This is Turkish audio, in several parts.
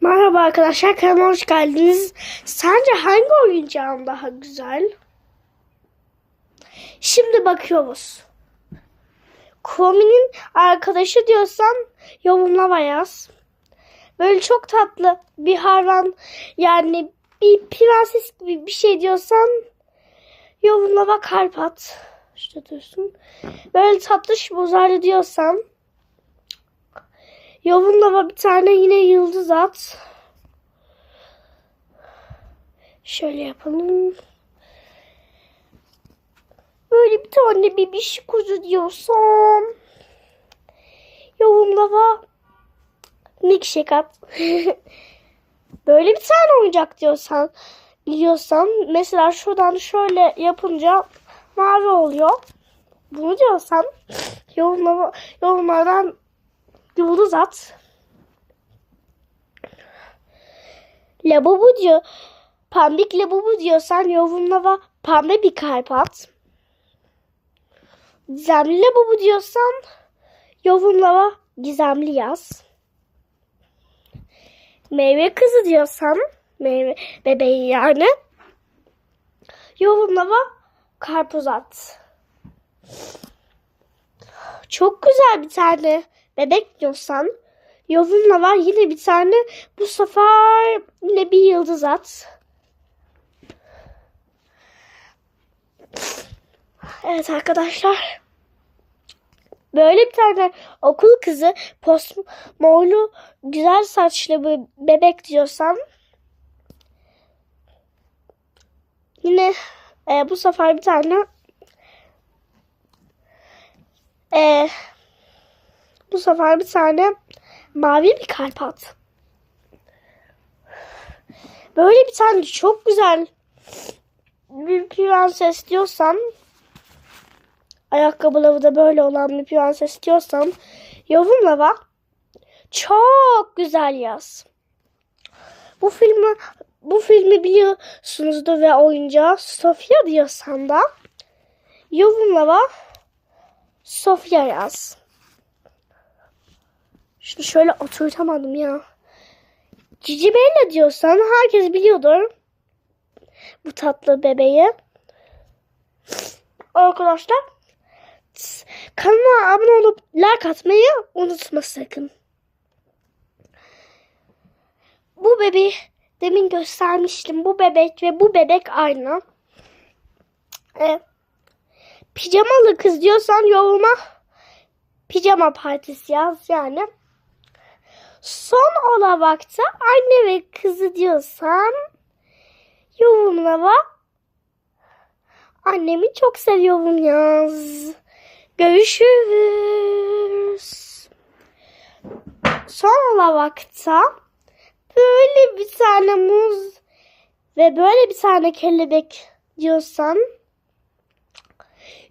Merhaba arkadaşlar kanalıma hoş geldiniz. Sence hangi oyuncağım daha güzel? Şimdi bakıyoruz. Komi'nin arkadaşı diyorsan yorumlama yaz. Böyle çok tatlı bir hayvan yani bir prenses gibi bir şey diyorsan yorumlama kalp at. İşte dursun. Böyle tatlış bozarlı diyorsan Yorumlama bir tane yine yıldız at. Şöyle yapalım. Böyle bir tane bebiş kuzu diyorsam. Yorumlama milkshake at. Böyle bir tane oyuncak diyorsan biliyorsan mesela şuradan şöyle yapınca mavi oluyor. Bunu diyorsan yorumlama yorumlardan yıldız at. Labubu diyor. Pambik labubu diyorsan yorumlama pembe bir kalp at. Gizemli labubu diyorsan yorumlama gizemli yaz. Meyve kızı diyorsan meyve bebeği yani yorumlama karpuz at. Çok güzel bir tane bebek diyorsan yorumla var yine bir tane bu sefer yine bir yıldız at. Evet arkadaşlar. Böyle bir tane okul kızı postmorlu güzel saçlı bir bebek diyorsan yine e, bu sefer bir tane e, bu sefer bir tane mavi bir kalp at. Böyle bir tane çok güzel bir prenses diyorsan ayakkabıları da böyle olan bir prenses diyorsan yorumla bak. Çok güzel yaz. Bu filmi bu filmi biliyorsunuzdur ve oyuncağı Sofia diyorsan da yorumla bak. Sofia yaz. Şunu şöyle oturtamadım ya. Cici Bella diyorsan herkes biliyordur. Bu tatlı bebeği. Arkadaşlar kanalıma abone olup like atmayı unutma sakın. Bu bebeği demin göstermiştim. Bu bebek ve bu bebek aynı. E, pijamalı kız diyorsan yoruma pijama partisi yaz yani. Son olarak anne ve kızı diyorsan yorumlama annemi çok seviyorum yaz. Görüşürüz. Son olarak böyle bir tane muz ve böyle bir tane kelebek diyorsan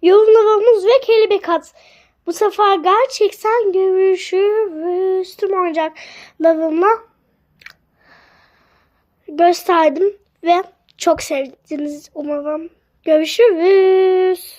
yorumlama muz ve kelebek at. Bu sefer gerçekten görüşürüz. Tüm oyuncaklarımla gösterdim ve çok sevdiniz umarım. Görüşürüz.